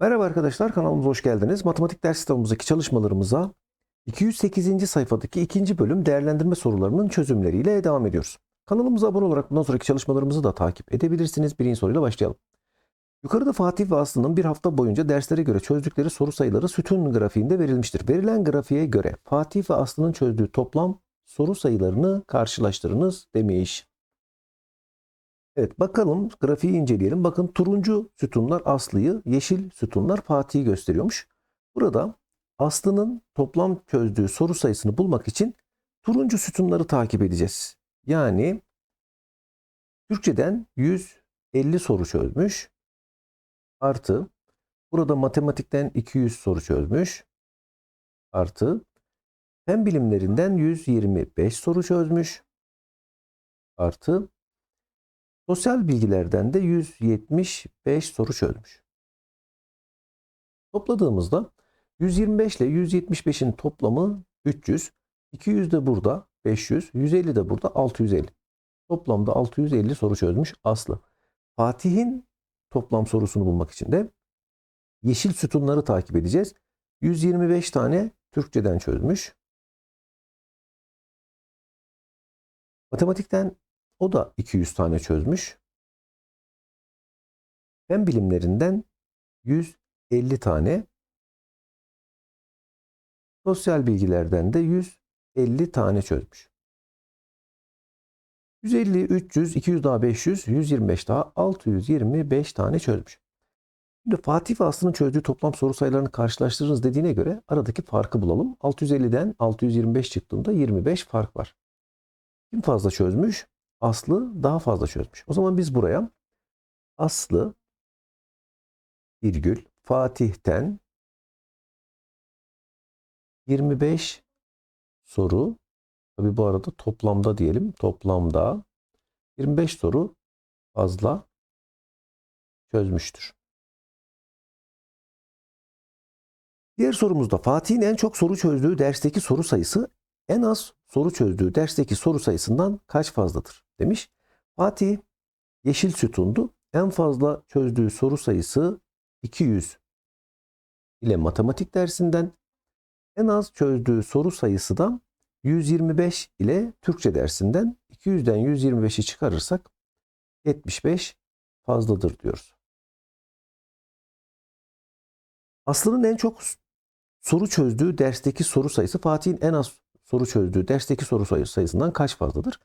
Merhaba arkadaşlar kanalımıza hoş geldiniz. Matematik ders kitabımızdaki çalışmalarımıza 208. sayfadaki ikinci bölüm değerlendirme sorularının çözümleriyle devam ediyoruz. Kanalımıza abone olarak bundan sonraki çalışmalarımızı da takip edebilirsiniz. Birinci soruyla başlayalım. Yukarıda Fatih ve Aslı'nın bir hafta boyunca derslere göre çözdükleri soru sayıları sütun grafiğinde verilmiştir. Verilen grafiğe göre Fatih ve Aslı'nın çözdüğü toplam soru sayılarını karşılaştırınız demiş. Evet bakalım grafiği inceleyelim. Bakın turuncu sütunlar Aslı'yı, yeşil sütunlar Fatih'i gösteriyormuş. Burada Aslı'nın toplam çözdüğü soru sayısını bulmak için turuncu sütunları takip edeceğiz. Yani Türkçeden 150 soru çözmüş. Artı burada matematikten 200 soru çözmüş. Artı fen bilimlerinden 125 soru çözmüş. Artı Sosyal bilgilerden de 175 soru çözmüş. Topladığımızda 125 ile 175'in toplamı 300, 200 de burada 500, 150 de burada 650. Toplamda 650 soru çözmüş Aslı. Fatih'in toplam sorusunu bulmak için de yeşil sütunları takip edeceğiz. 125 tane Türkçeden çözmüş. Matematikten o da 200 tane çözmüş. Fen bilimlerinden 150 tane. Sosyal bilgilerden de 150 tane çözmüş. 150, 300, 200 daha 500, 125 daha 625 tane çözmüş. Şimdi Fatih ve Aslı'nın çözdüğü toplam soru sayılarını karşılaştırırız dediğine göre aradaki farkı bulalım. 650'den 625 çıktığında 25 fark var. Kim fazla çözmüş? Aslı daha fazla çözmüş. O zaman biz buraya Aslı virgül Fatih'ten 25 soru tabi bu arada toplamda diyelim toplamda 25 soru fazla çözmüştür. Diğer sorumuzda Fatih'in en çok soru çözdüğü dersteki soru sayısı en az soru çözdüğü dersteki soru sayısından kaç fazladır demiş. Fatih yeşil sütundu. En fazla çözdüğü soru sayısı 200 ile matematik dersinden en az çözdüğü soru sayısı da 125 ile Türkçe dersinden 200'den 125'i çıkarırsak 75 fazladır diyoruz. Aslı'nın en çok soru çözdüğü dersteki soru sayısı Fatih'in en az soru çözdüğü dersteki soru sayı sayısından kaç fazladır?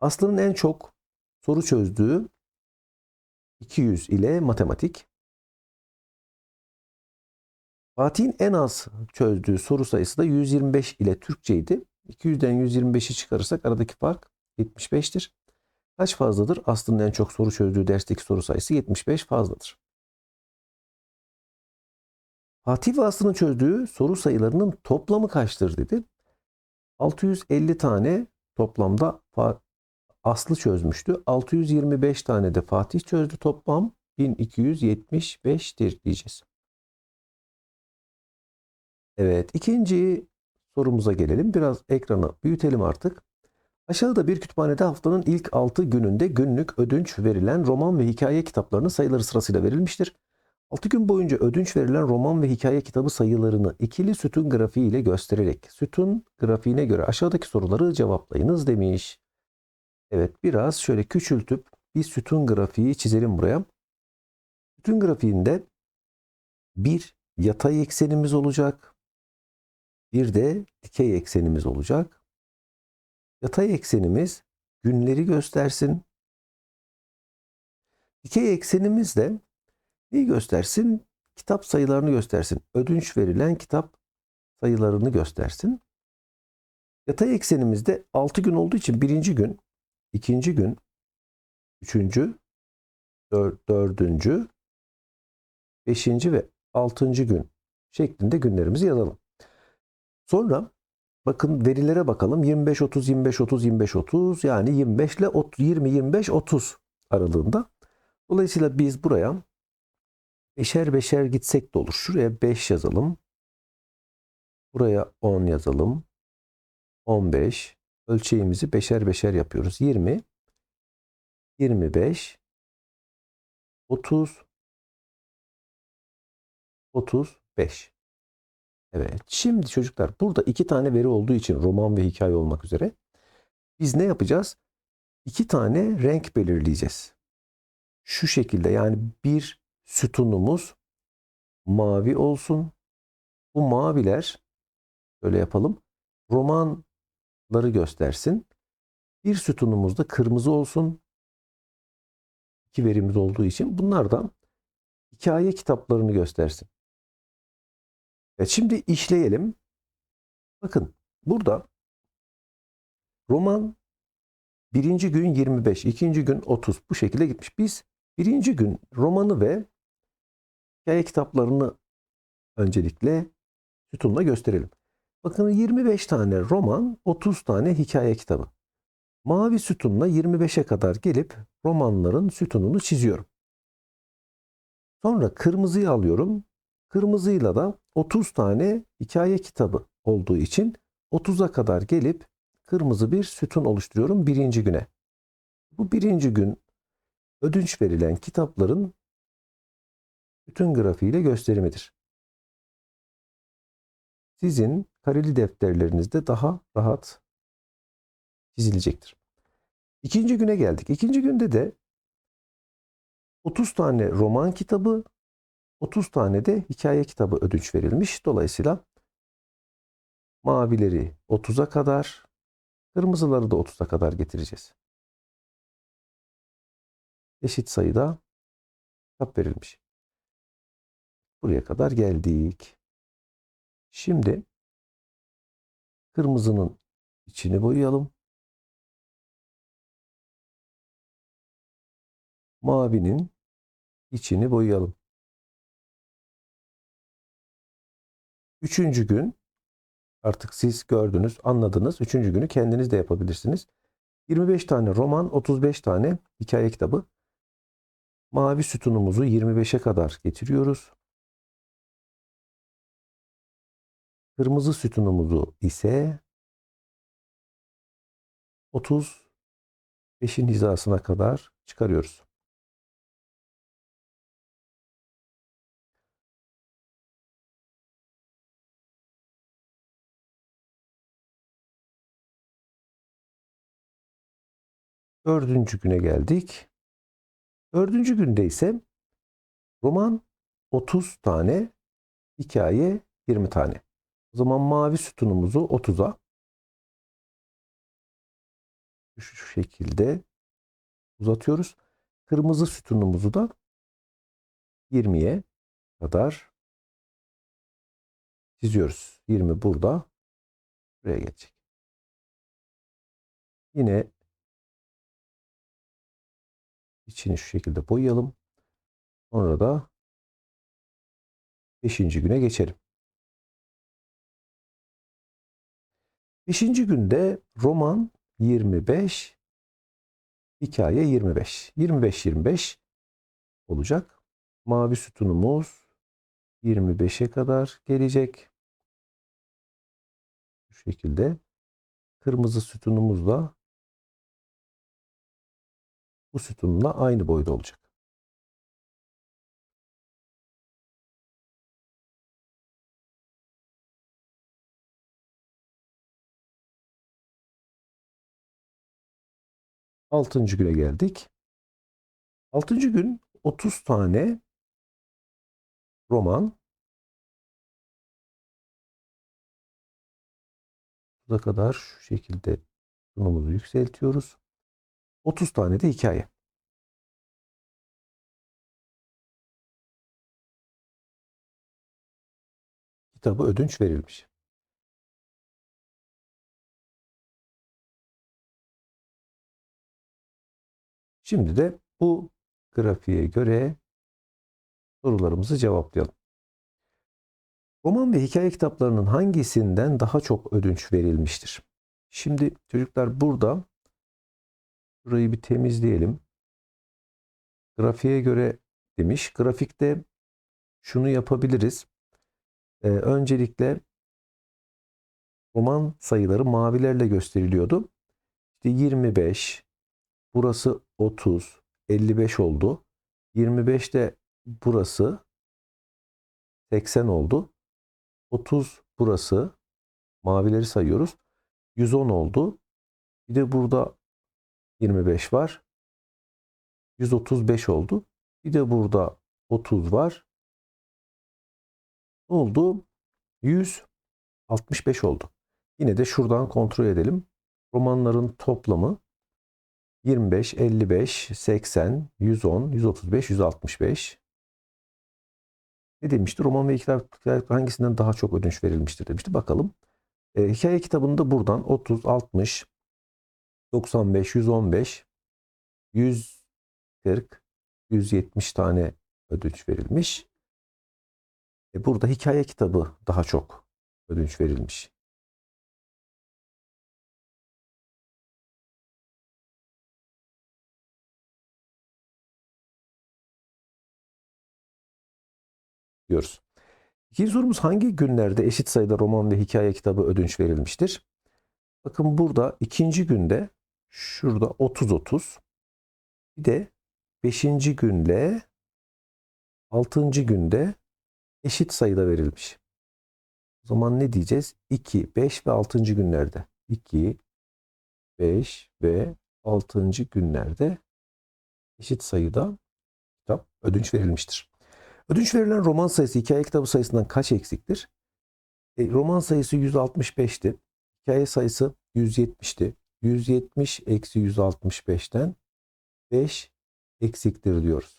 Aslı'nın en çok soru çözdüğü 200 ile matematik. Fatih'in en az çözdüğü soru sayısı da 125 ile Türkçeydi. 200'den 125'i çıkarırsak aradaki fark 75'tir. Kaç fazladır? Aslı'nın en çok soru çözdüğü dersteki soru sayısı 75 fazladır. Fatih ve Aslı'nın çözdüğü soru sayılarının toplamı kaçtır dedi. 650 tane toplamda Aslı çözmüştü. 625 tane de Fatih çözdü. Toplam 1275'tir diyeceğiz. Evet ikinci sorumuza gelelim. Biraz ekranı büyütelim artık. Aşağıda bir kütüphanede haftanın ilk 6 gününde günlük ödünç verilen roman ve hikaye kitaplarının sayıları sırasıyla verilmiştir. 6 gün boyunca ödünç verilen roman ve hikaye kitabı sayılarını ikili sütun grafiği ile göstererek sütun grafiğine göre aşağıdaki soruları cevaplayınız demiş. Evet biraz şöyle küçültüp bir sütun grafiği çizelim buraya. Sütun grafiğinde bir yatay eksenimiz olacak. Bir de dikey eksenimiz olacak. Yatay eksenimiz günleri göstersin. Dikey eksenimiz de Neyi göstersin? Kitap sayılarını göstersin. Ödünç verilen kitap sayılarını göstersin. Yatay eksenimizde 6 gün olduğu için birinci gün, ikinci gün, üçüncü, dördüncü, beşinci ve altıncı gün şeklinde günlerimizi yazalım. Sonra bakın verilere bakalım. 25, 30, 25, 30, 25, 30 yani 25 ile 20, 25, 30 aralığında. Dolayısıyla biz buraya Beşer beşer gitsek de olur. Şuraya 5 yazalım. Buraya 10 yazalım. 15. Ölçeğimizi beşer beşer yapıyoruz. 20. 25. 30. 35. Evet. Şimdi çocuklar burada iki tane veri olduğu için roman ve hikaye olmak üzere biz ne yapacağız? İki tane renk belirleyeceğiz. Şu şekilde yani bir sütunumuz mavi olsun. Bu maviler böyle yapalım. Romanları göstersin. Bir sütunumuz da kırmızı olsun. İki verimiz olduğu için bunlardan hikaye kitaplarını göstersin. Evet, şimdi işleyelim. Bakın burada roman birinci gün 25, ikinci gün 30 bu şekilde gitmiş. Biz birinci gün romanı ve hikaye kitaplarını öncelikle sütunla gösterelim. Bakın 25 tane roman, 30 tane hikaye kitabı. Mavi sütunla 25'e kadar gelip romanların sütununu çiziyorum. Sonra kırmızıyı alıyorum. Kırmızıyla da 30 tane hikaye kitabı olduğu için 30'a kadar gelip kırmızı bir sütun oluşturuyorum birinci güne. Bu birinci gün ödünç verilen kitapların bütün grafiğiyle gösterimidir. Sizin kareli defterlerinizde daha rahat çizilecektir. İkinci güne geldik. İkinci günde de 30 tane roman kitabı, 30 tane de hikaye kitabı ödünç verilmiş. Dolayısıyla mavileri 30'a kadar, kırmızıları da 30'a kadar getireceğiz. Eşit sayıda kitap verilmiş. Buraya kadar geldik. Şimdi kırmızının içini boyayalım. Mavinin içini boyayalım. Üçüncü gün artık siz gördünüz, anladınız. Üçüncü günü kendiniz de yapabilirsiniz. 25 tane roman, 35 tane hikaye kitabı. Mavi sütunumuzu 25'e kadar getiriyoruz. Kırmızı sütunumuzu ise 35'in hizasına kadar çıkarıyoruz. Dördüncü güne geldik. Dördüncü günde ise roman 30 tane, hikaye 20 tane. O zaman mavi sütunumuzu 30'a şu şekilde uzatıyoruz. Kırmızı sütunumuzu da 20'ye kadar çiziyoruz. 20 burada. Buraya gelecek. Yine içini şu şekilde boyayalım. Sonra da 5. güne geçelim. Beşinci günde roman 25, hikaye 25. 25-25 olacak. Mavi sütunumuz 25'e kadar gelecek. Bu şekilde. Kırmızı sütunumuz da bu sütunla aynı boyda olacak. Altıncı güne geldik. Altıncı gün 30 tane roman Burada kadar şu şekilde sunumumuzu yükseltiyoruz. 30 tane de hikaye. Kitabı ödünç verilmiş. Şimdi de bu grafiğe göre sorularımızı cevaplayalım. Roman ve hikaye kitaplarının hangisinden daha çok ödünç verilmiştir? Şimdi çocuklar burada burayı bir temizleyelim. Grafiğe göre demiş. Grafikte şunu yapabiliriz. Ee, öncelikle roman sayıları mavilerle gösteriliyordu. İşte 25, burası 30, 55 oldu. 25 de burası 80 oldu. 30 burası. Mavileri sayıyoruz. 110 oldu. Bir de burada 25 var. 135 oldu. Bir de burada 30 var. Ne oldu? 165 oldu. Yine de şuradan kontrol edelim. Romanların toplamı 25, 55, 80, 110, 135, 165. Ne demişti? Roman ve hikaye hangisinden daha çok ödünç verilmiştir demişti. Bakalım. E, hikaye kitabında buradan 30, 60, 95, 115, 140, 170 tane ödünç verilmiş. E, burada hikaye kitabı daha çok ödünç verilmiş. Diyoruz. İkinci sorumuz hangi günlerde eşit sayıda roman ve hikaye kitabı ödünç verilmiştir? Bakın burada ikinci günde şurada 30-30 bir de beşinci günle altıncı günde eşit sayıda verilmiş. O zaman ne diyeceğiz? 2, 5 ve 6. günlerde. 2, 5 ve 6. günlerde eşit sayıda kitap ödünç verilmiştir. Ödünç verilen roman sayısı hikaye kitabı sayısından kaç eksiktir? E, roman sayısı 165'ti. Hikaye sayısı 170'ti. 170 eksi 165'ten 5 eksiktir diyoruz.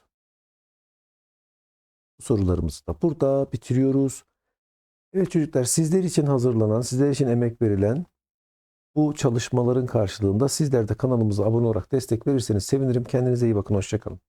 Bu sorularımızı da burada bitiriyoruz. Evet çocuklar sizler için hazırlanan, sizler için emek verilen bu çalışmaların karşılığında sizler de kanalımıza abone olarak destek verirseniz sevinirim. Kendinize iyi bakın. Hoşçakalın.